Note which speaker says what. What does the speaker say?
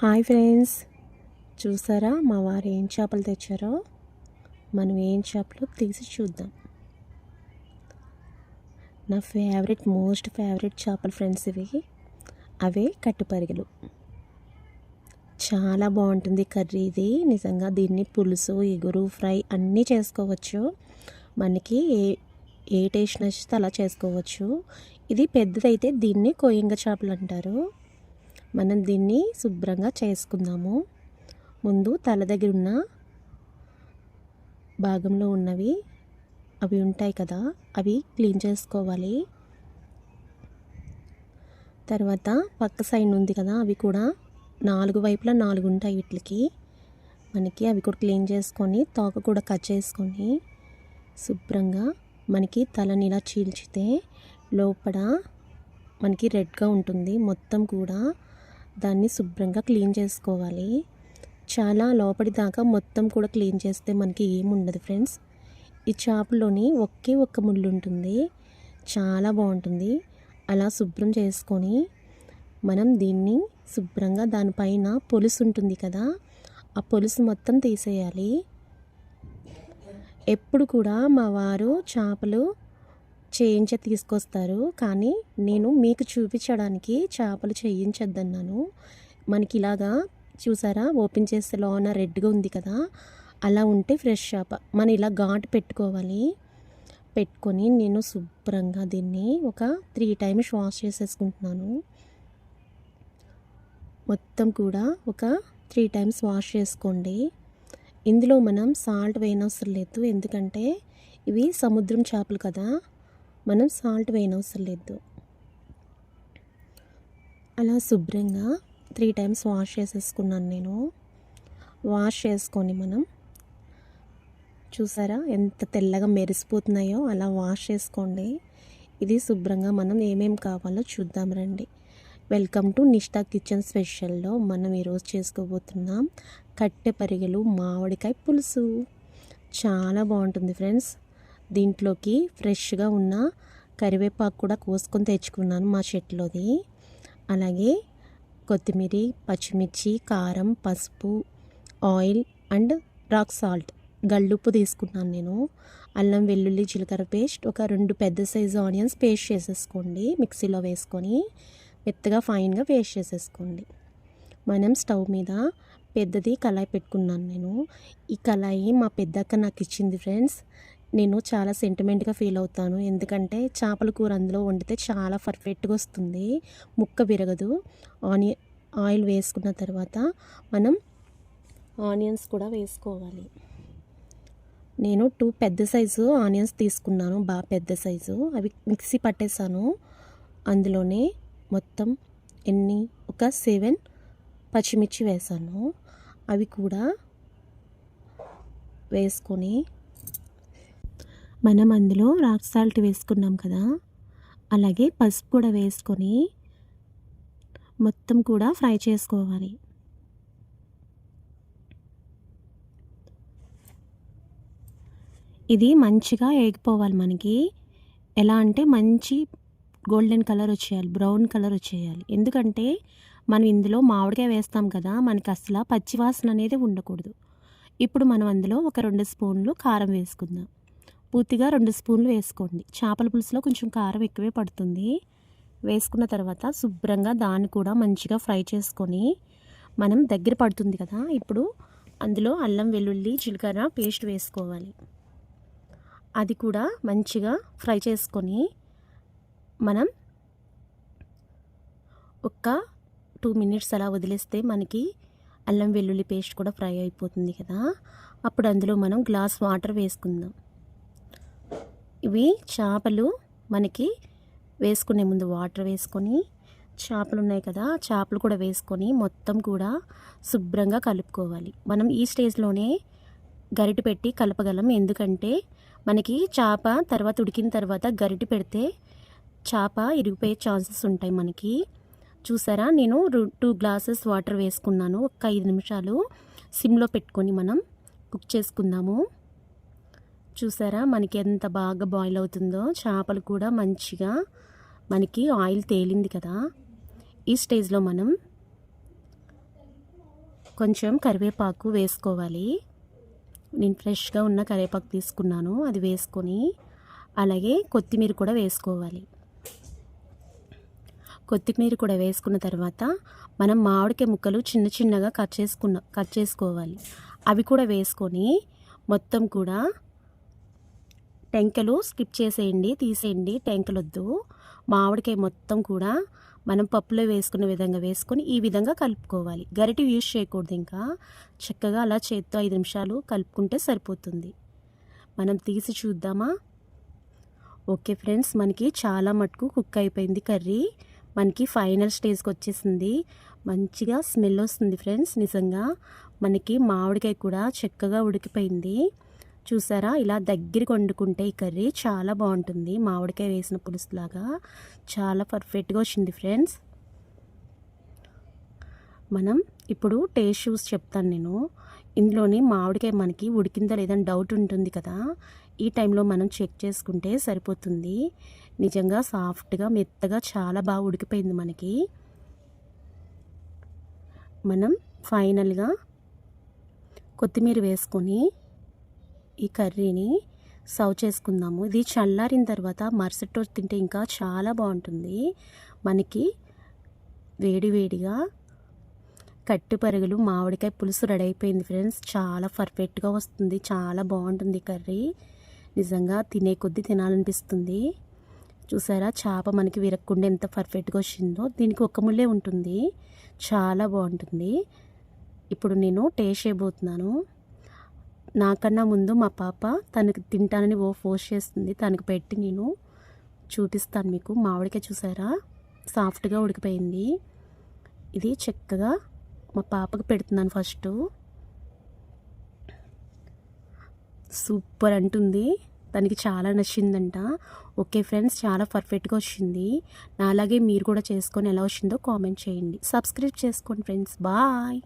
Speaker 1: Hi friends. చూసారా మా వారు ఏం చేపలు తెచ్చారో? మనం ఏం చేపలు తీసి చూద్దాం. నా ఫేవరెట్ మోస్ట్ ఫేవరెట్ చేపలు ఫ్రెండ్స్ ఇవి. అవే కట్టుపరిగలు చాలా బాగుంటుంది కర్రీ ఇది. నిజంగా దీన్ని పులుసు ఎగురు ఫ్రై అన్నీ చేసుకోవచ్చు. మనకి ఏ ఏ టేస్ట్ నచ్చితే అలా చేసుకోవచ్చు. ఇది పెద్దదైతే దీన్ని కొయ్యంగ చేపలు అంటారు. మనం దీన్ని శుభ్రంగా చేసుకుందాము. ముందు తల దగ్గర ఉన్న భాగంలో ఉన్నవి అవి ఉంటాయి కదా అవి క్లీన్ చేసుకోవాలి. తర్వాత పక్క సైడ్ ఉంది కదా అవి కూడా నాలుగు వైపులా నాలుగు ఉంటాయి వీటికి. మనకి అవి కూడా క్లీన్ చేసుకొని తోక కూడా కట్ చేసుకొని శుభ్రంగా మనకి తలని ఇలా చీల్చితే లోపల మనకి రెడ్గా ఉంటుంది. మొత్తం కూడా దాన్ని శుభ్రంగా క్లీన్ చేసుకోవాలి. చాలా లోపలి దాకా మొత్తం కూడా క్లీన్ చేస్తే మనకి ఏముండదు ఫ్రెండ్స్. ఈ చేపలోని ఒకే ఒక్క ముళ్ళు ఉంటుంది. చాలా బాగుంటుంది. అలా శుభ్రం చేసుకొని మనం దీన్ని శుభ్రంగా దానిపైన పొలుసు ఉంటుంది కదా ఆ పొలుసు మొత్తం తీసేయాలి. ఎప్పుడు కూడా మా వారు చేపలు చేయించి తీసుకొస్తారు. కానీ నేను మీకు చూపించడానికి చేపలు చేయించద్దన్నాను. మనకి ఇలాగా చూసారా? ఓపెన్ చేస్తే లోన రెడ్గా ఉంది కదా? అలా ఉంటే ఫ్రెష్ చేప. మనం ఇలా ఘాటు పెట్టుకోవాలి. పెట్టుకొని నేను శుభ్రంగా దీన్ని ఒక త్రీ టైమ్స్ వాష్ చేసేసుకుంటున్నాను. మొత్తం కూడా ఒక త్రీ టైమ్స్ వాష్ చేసుకోండి. ఇందులో మనం సాల్ట్ వేయనవసరం లేదు. ఎందుకంటే ఇవి సముద్రం చేపలు కదా. మనం సాల్ట్ వేయనవసరం లేదు. అలా శుభ్రంగా త్రీ టైమ్స్ వాష్ చేసేసుకున్నాను నేను. వాష్ చేసుకొని మనం చూసారా ఎంత తెల్లగా మెరిసిపోతున్నాయో అలా వాష్ చేసుకోండి. ఇది శుభ్రంగా మనం ఏమేం కావాలో చూద్దాం రండి. వెల్కమ్ టు నిష్టా కిచెన్ స్పెషల్లో మనం ఈరోజు చేసుకోబోతున్నాం కట్టె పరిగెలు మామిడికాయ పులుసు. చాలా బాగుంటుంది ఫ్రెండ్స్. దీంట్లోకి ఫ్రెష్గా ఉన్న కరివేపాకు కూడా కోసుకొని తెచ్చుకున్నాను మా చెట్లోది అలాగే కొత్తిమీర పచ్చిమిర్చి కారం పసుపు ఆయిల్ అండ్ రాక్ సాల్ట్ గల్లుప్పు తీసుకున్నాను నేను. అల్లం వెల్లుల్లి జీలకర్ర పేస్ట్ ఒక రెండు పెద్ద సైజు ఆనియన్స్ పేస్ట్ చేసేసుకోండి మిక్సీలో వేసుకొని. మెత్తగా ఫైన్గా పేస్ట్ చేసేసుకోండి. మనం స్టవ్ మీద పెద్దది కళాయి పెట్టుకున్నాను నేను. ఈ కళాయి మా పెద్దక్క నాకు ఇచ్చింది ఫ్రెండ్స్. నేను చాలా సెంటిమెంట్గా ఫీల్ అవుతాను. ఎందుకంటే చేపల కూర అందులో వండితే చాలా పర్ఫెక్ట్గా వస్తుంది. ముక్క విరగదు. ఆనియన్ ఆయిల్ వేసుకున్న తర్వాత మనం ఆనియన్స్ కూడా వేసుకోవాలి. నేను టూ పెద్ద సైజు ఆనియన్స్ తీసుకున్నాను. బాగా పెద్ద సైజు అవి మిక్సీ పట్టేశాను. అందులోనే మొత్తం ఎన్ని? ఒక సెవెన్ పచ్చిమిర్చి వేసాను అవి కూడా వేసుకొని మనం అందులో రాక్ సాల్ట్ వేసుకున్నాం కదా అలాగే పసుపు కూడా వేసుకొని మొత్తం కూడా ఫ్రై చేసుకోవాలి. ఇది మంచిగా ఏగిపోవాలి మనకి. ఎలా అంటే మంచి గోల్డెన్ కలర్ వచ్చేయాలి బ్రౌన్ కలర్ వచ్చేయాలి. ఎందుకంటే మనం ఇందులో మామిడికాయ వేస్తాం కదా మనకి అసలు పచ్చివాసన అనేది ఉండకూడదు. ఇప్పుడు మనం అందులో ఒక రెండు స్పూన్లు కారం వేసుకుందాం. పూర్తిగా రెండు స్పూన్లు వేసుకోండి. చేపల పులుసులో కొంచెం కారం ఎక్కువే పడుతుంది. వేసుకున్న తర్వాత శుభ్రంగా దాన్ని కూడా మంచిగా ఫ్రై చేసుకొని మనం దగ్గర పడుతుంది కదా ఇప్పుడు అందులో అల్లం వెల్లుల్లి జీలకర్ర పేస్ట్ వేసుకోవాలి. అది కూడా మంచిగా ఫ్రై చేసుకొని మనం ఒక టూ మినిట్స్ అలా వదిలేస్తే మనకి అల్లం వెల్లుల్లి పేస్ట్ కూడా ఫ్రై అయిపోతుంది కదా. అప్పుడు అందులో మనం గ్లాస్ వాటర్ వేసుకుందాం. ఇవి చేపలు మనకి వేసుకునే ముందు వాటర్ వేసుకొని చేపలు ఉన్నాయి కదా చేపలు కూడా వేసుకొని మొత్తం కూడా శుభ్రంగా కలుపుకోవాలి. మనం ఈ స్టేజ్లోనే గరిటె పెట్టి కలపగలం. ఎందుకంటే మనకి చేప తర్వాత ఉడికిన తర్వాత గరిటె పెడితే చేప ఇరిగిపోయే ఛాన్సెస్ ఉంటాయి మనకి. చూసారా? నేను టూ గ్లాసెస్ వాటర్ వేసుకున్నాను. ఒక ఐదు నిమిషాలు సిమ్లో పెట్టుకొని మనం కుక్ చేసుకుందాము. చూసారా? మనకి ఎంత బాగా బాయిల్ అవుతుందో. చేపలు కూడా మంచిగా మనకి ఆయిల్ తేలింది కదా. ఈ స్టేజ్లో మనం కొంచెం కరివేపాకు వేసుకోవాలి. నేను ఫ్రెష్గా ఉన్న కరివేపాకు తీసుకున్నాను. అది వేసుకొని అలాగే కొత్తిమీర కూడా వేసుకోవాలి. కొత్తిమీర కూడా వేసుకున్న తర్వాత మనం మామిడికాయ ముక్కలు చిన్న చిన్నగా కట్ చేసుకున్న కట్ చేసుకోవాలి. అవి కూడా వేసుకొని మొత్తం కూడా టెంకలు స్కిప్ చేసేయండి తీసేయండి. టెంకలు వద్దు మామిడికాయ మొత్తం కూడా మనం పప్పులో వేసుకున్న విధంగా వేసుకొని ఈ విధంగా కలుపుకోవాలి. గరిటె యూజ్ చేయకూడదు ఇంకా. చక్కగా అలా చేత్తో ఐదు నిమిషాలు కలుపుకుంటే సరిపోతుంది. మనం తీసి చూద్దామా? ఓకే ఫ్రెండ్స్ మనకి చాలా మటుకు కుక్ అయిపోయింది కర్రీ. మనకి ఫైనల్ స్టేజ్కి వచ్చేసింది. మంచిగా స్మెల్ వస్తుంది ఫ్రెండ్స్ నిజంగా. మనకి మామిడికాయ కూడా చక్కగా ఉడికిపోయింది. చూసారా? ఇలా దగ్గరికి వండుకుంటే ఈ కర్రీ చాలా బాగుంటుంది. మామిడికాయ వేసిన పులుసులాగా చాలా పర్ఫెక్ట్గా వచ్చింది ఫ్రెండ్స్. మనం ఇప్పుడు టేస్ట్ చూసి చెప్తాను నేను. ఇందులోని మామిడికాయ మనకి ఉడికిందా లేదని డౌట్ ఉంటుంది కదా. ఈ టైంలో మనం చెక్ చేసుకుంటే సరిపోతుంది. నిజంగా సాఫ్ట్గా మెత్తగా చాలా బాగా ఉడికిపోయింది మనకి. మనం ఫైనల్గా కొత్తిమీర వేసుకొని ఈ కర్రీని సర్వ్ చేసుకుందాము. ఇది చల్లారిన తర్వాత మరుసటి రోజు తింటే ఇంకా చాలా బాగుంటుంది. మనకి వేడివేడిగా కట్టు పరుగులు మామిడికాయ పులుసు రెడీ అయిపోయింది ఫ్రెండ్స్. చాలా పర్ఫెక్ట్గా వస్తుంది. చాలా బాగుంటుంది కర్రీ. నిజంగా తినే కొద్దీ తినాలనిపిస్తుంది. చూసారా? చేప మనకి విరక్కుండా ఎంత పర్ఫెక్ట్గా వచ్చిందో. దీనికి ఒక ముళ్ళే ఉంటుంది. చాలా బాగుంటుంది. ఇప్పుడు నేను టేస్ట్ చేయబోతున్నాను. నాకన్నా ముందు మా పాప తనకి తింటానని ఓ ఫోర్స్ చేస్తుంది. తనకు పెట్టి నేను చూపిస్తాను మీకు. మామిడికాయ చూసారా? సాఫ్ట్గా ఉడికిపోయింది. ఇది చక్కగా మా పాపకు పెడుతున్నాను ఫస్ట్. సూపర్ అంటుంది. తనకి చాలా నచ్చిందంట. ఓకే ఫ్రెండ్స్ చాలా పర్ఫెక్ట్గా వచ్చింది. నా అలాగే మీరు కూడా చేసుకొని ఎలా వచ్చిందో కామెంట్ చేయండి. సబ్స్క్రైబ్ చేసుకోండి ఫ్రెండ్స్. బాయ్.